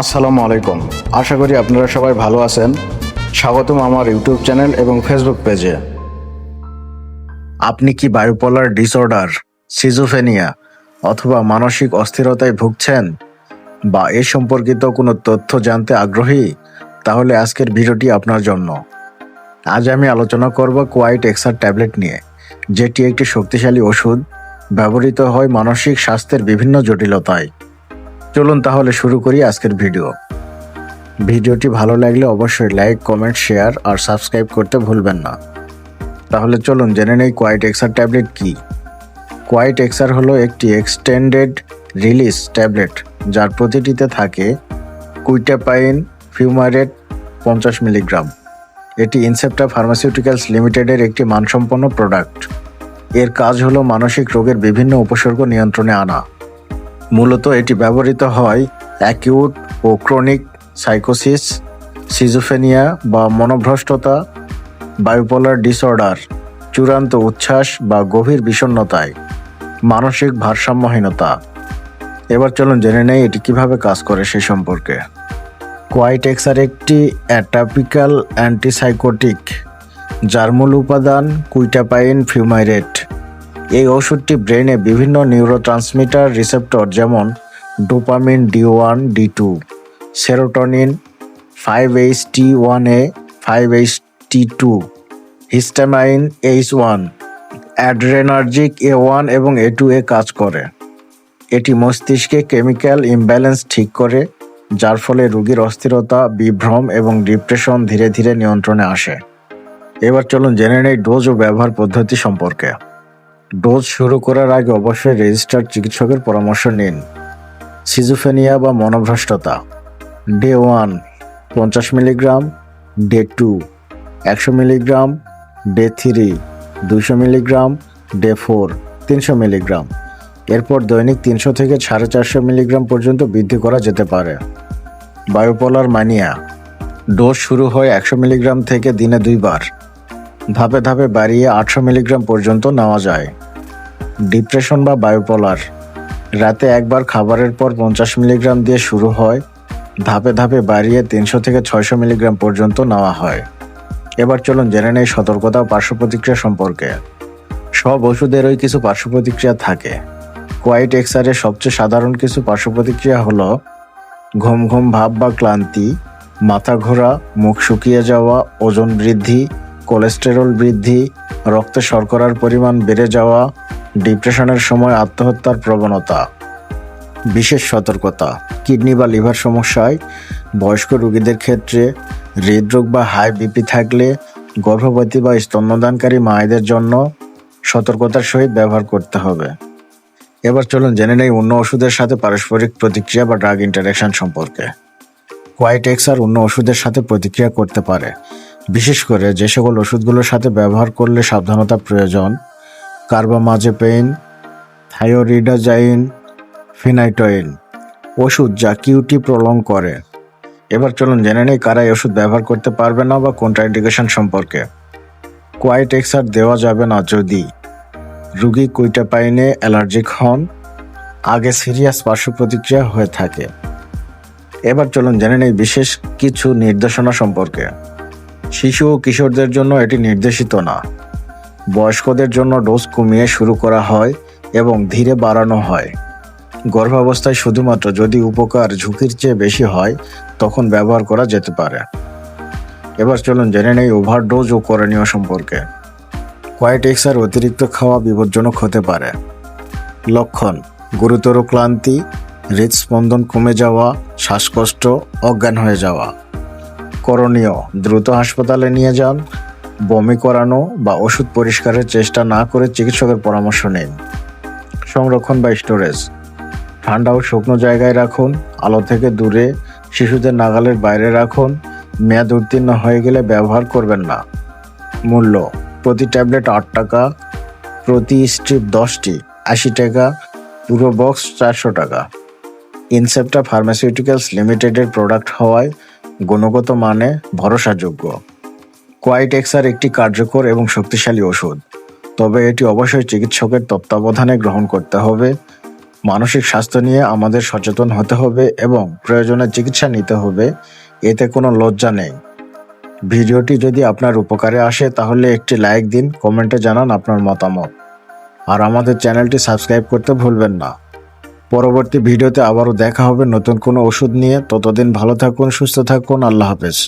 আসসালামু আলাইকুম। আশা করি আপনারা সবাই ভালো আছেন। স্বাগতম আমার ইউটিউব চ্যানেল এবং ফেসবুক পেজে। আপনি কি বায়োপোলার ডিসঅর্ডার সিজোফেনিয়া অথবা মানসিক অস্থিরতায় ভুগছেন বা এ সম্পর্কিত কোনো তথ্য জানতে আগ্রহী? তাহলে আজকের ভিডিওটি আপনার জন্য। আজ আমি আলোচনা করব কোয়াইট এক্সার ট্যাবলেট নিয়ে, যেটি একটি শক্তিশালী ওষুধ ব্যবহৃত হয় মানসিক স্বাস্থ্যের বিভিন্ন জটিলতায়। চলুন তাহলে শুরু করি আজকের ভিডিও। ভিডিওটি ভালো লাগলে অবশ্যই লাইক কমেন্ট শেয়ার আর সাবস্ক্রাইব করতে ভুলবেন না। তাহলে চলুন জেনে নেই কোয়াইট এক্সার ট্যাবলেট কি। কোয়াইট এক্সার হলো একটি এক্সটেন্ডেড রিলিজ ট্যাবলেট যার প্রতিটিতে থাকে কুইটাপাইন ফিউমারেট পঞ্চাশ মিলিগ্রাম এটি ইনসেপ্টা ফার্মাসিউটিক্যালস লিমিটেডের একটি মানসম্পন্ন প্রোডাক্টের কাজ হলো মানসিক রোগের বিভিন্ন উপসর্গ নিয়ন্ত্রণে আনা। মূলত এটি ব্যবহৃত হয় অ্যাকিউট ও ক্রনিক সাইকোসিস, সিজোফেনিয়া বা মনোভ্রষ্টতা, বায়োপোলার ডিসঅর্ডার, চূড়ান্ত উচ্ছ্বাস বা গভীর বিষণ্ণতায়, মানসিক ভারসাম্যহীনতা। এবার চলুন জেনে নেই এটি কীভাবে কাজ করে সে সম্পর্কে। কোয়াইটেক্সার একটি অ্যাটাপিক্যাল অ্যান্টিসাইকোটিক, যার মূল উপাদান কুইটাপাইন ফিউমাইরেট। এই ওষুধটি ব্রেনে বিভিন্ন নিউরোট্রান্সমিটার রিসেপ্টর যেমন dopamine D one, D two, serotonin five H T one A, five H T two, histamine H one, adrenergic A one এবং এ টু এ কাজ করে। এটি মস্তিষ্কে কেমিক্যাল ইমব্যালেন্স ঠিক করে, যার ফলে রোগীর অস্থিরতা, বিভ্রম এবং ডিপ্রেশন ধীরে ধীরে নিয়ন্ত্রণে আসে। এবার চলুন জেনে নেই ডোজ ও ব্যবহার পদ্ধতি সম্পর্কে। ডোজ শুরু করার আগে অবশ্যই রেজিস্টার্ড চিকিৎসকের পরামর্শ নিন। সিজোফেনিয়া বা মনোভ্রষ্টতা। ডে ওয়ান, পঞ্চাশ মিলিগ্রাম। ডে টু, একশো মিলিগ্রাম। ডে থ্রি দুশো মিলিগ্রাম। ডে ফোর, তিনশো মিলিগ্রাম। এরপর দৈনিক তিনশো থেকে সাড়ে চারশো মিলিগ্রাম পর্যন্ত বৃদ্ধি করা যেতে পারে। বায়োপোলার মানিয়া। ডোজ শুরু হয় একশো মিলিগ্রাম থেকে দিনে দুইবার। ধাপে ধাপে বাড়িয়ে আটশো মিলিগ্রাম পর্যন্ত নেওয়া যায়। ডিপ্রেশন বা বায়োপোলার। রাতে একবার খাবারের পর পঞ্চাশ মিলিগ্রাম দিয়ে শুরু হয়। ধাপে ধাপে বাড়িয়ে তিনশো থেকে ছয়শো মিলিগ্রাম পর্যন্ত নেওয়া হয়। এবার চলুন জেনে নেই সতর্কতা পার্শ্ব প্রতিক্রিয়া সম্পর্কে। সব ওষুধেরই কিছু পার্শ্ব প্রতিক্রিয়া থাকে। কোয়াইট এক্সারের সবচেয়ে সাধারণ কিছু পার্শ্ব প্রতিক্রিয়া হলো ঘুম ঘুম ভাব বা ক্লান্তি, মাথা ঘোরা, মুখ শুকিয়ে যাওয়া, ওজন বৃদ্ধি কোলেস্টেরল বৃদ্ধি, রক্তে শর্করার পরিমাণ বেড়ে যাওয়া, ডিপ্রেশনের সময় আত্মহত্যার প্রবণতা। বিশেষ সতর্কতা, কিডনি বা লিভার সমস্যায় বয়স্ক রোগীদের ক্ষেত্রে হৃদরোগ বা হাই বিপি থাকলে গর্ভবতী বা স্তন্যদানকারী মায়েদের জন্য সতর্কতার সহিত ব্যবহার করতে হবে। এবার চলুন জেনে নেই অন্য ওষুধের সাথে পারস্পরিক প্রতিক্রিয়া বা ড্রাগ ইন্টারাকশন সম্পর্কে। কোয়াইটেক্স আর অন্য ওষুধের সাথে প্রতিক্রিয়া করতে পারে। বিশেষ করে যে সকল ওষুধগুলোর সাথে ব্যবহার করলে সাবধানতা প্রয়োজন, কার্বামাজেপেইন থাইওরিডাজাইন ফিনাইটয়েন ওষুধ যা কিউটি প্রলং করে। এবার চলুন জেনে নেই কারা ওষুধ ব্যবহার করতে পারবে না বা কন্ট্রাইন্ডিকেশন সম্পর্কে। কোয়াইটেক্সার দেওয়া যাবে না যদি। রুগী কুইটাপাইনে অ্যালার্জিক হন, আগে সিরিয়াস পার্শ্ব প্রতিক্রিয়া হয়ে থাকে। এবার চলুন জেনে নেই বিশেষ কিছু নির্দেশনা সম্পর্কে। শিশু ও কিশোরদের জন্য এটি নির্দেশিত না। বয়স্কদের জন্য ডোজ কমিয়ে শুরু করা হয় এবং ধীরে বাড়ানো হয়। গর্ভাবস্থায় শুধুমাত্র যদি উপকার ঝুঁকির চেয়ে বেশি হয়, তখন ব্যবহার করা যেতে পারে। এবার চলুন জেনে নেই ওভারডোজ ও করণীয় সম্পর্কে। কোয়াইটেক্সার অতিরিক্ত খাওয়া বিপজ্জনক হতে পারে। লক্ষণ, গুরুতর ক্লান্তি, হৃদস্পন্দন কমে যাওয়া, শ্বাসকষ্ট, অজ্ঞান হয়ে যাওয়া। করণীয়। দ্রুত হাসপাতালে নিয়ে যান, বমি করানো বা ওষুধ পরিষ্কারের চেষ্টা না করে চিকিৎসকের পরামর্শ নিন। সংরক্ষণ বা স্টোরেজ। ঠান্ডা ও শুকনো জায়গায় রাখুন, আলো থেকে দূরে, শিশুদের নাগালের বাইরে রাখুন, মেয়াদ উত্তীর্ণ হয়ে গেলে ব্যবহার করবেন না। মূল্য, প্রতি ট্যাবলেট আট টাকা, প্রতি স্ট্রিপ দশটি, আশি টাকা, পুরো বক্স চারশো টাকা। ইনসেপ্টা ফার্মাসিউটিক্যালস লিমিটেডের প্রোডাক্ট হওয়ায় গুণগত মানে ভরসাযোগ্য। কোয়াইটেক্সার একটি কার্যকর এবং শক্তিশালী ওষুধ। তবে এটি অবশ্যই চিকিৎসকের তত্ত্বাবধানে গ্রহণ করতে হবে, মানসিক স্বাস্থ্য নিয়ে আমাদের সচেতন হতে হবে এবং প্রয়োজনে চিকিৎসা নিতে হবে, এতে কোনো লজ্জা নেই। ভিডিওটি যদি আপনার উপকারে আসে তাহলে একটি লাইক দিন, কমেন্টে জানান আপনার মতামত। আর আমাদের চ্যানেলটি সাবস্ক্রাইব করতে ভুলবেন না। পরবর্তী ভিডিওতে আবারও দেখা হবে নতুন কোনো ওষুধ নিয়ে। ততদিন ভালো থাকুন, সুস্থ থাকুন। আল্লাহ হাফেজ।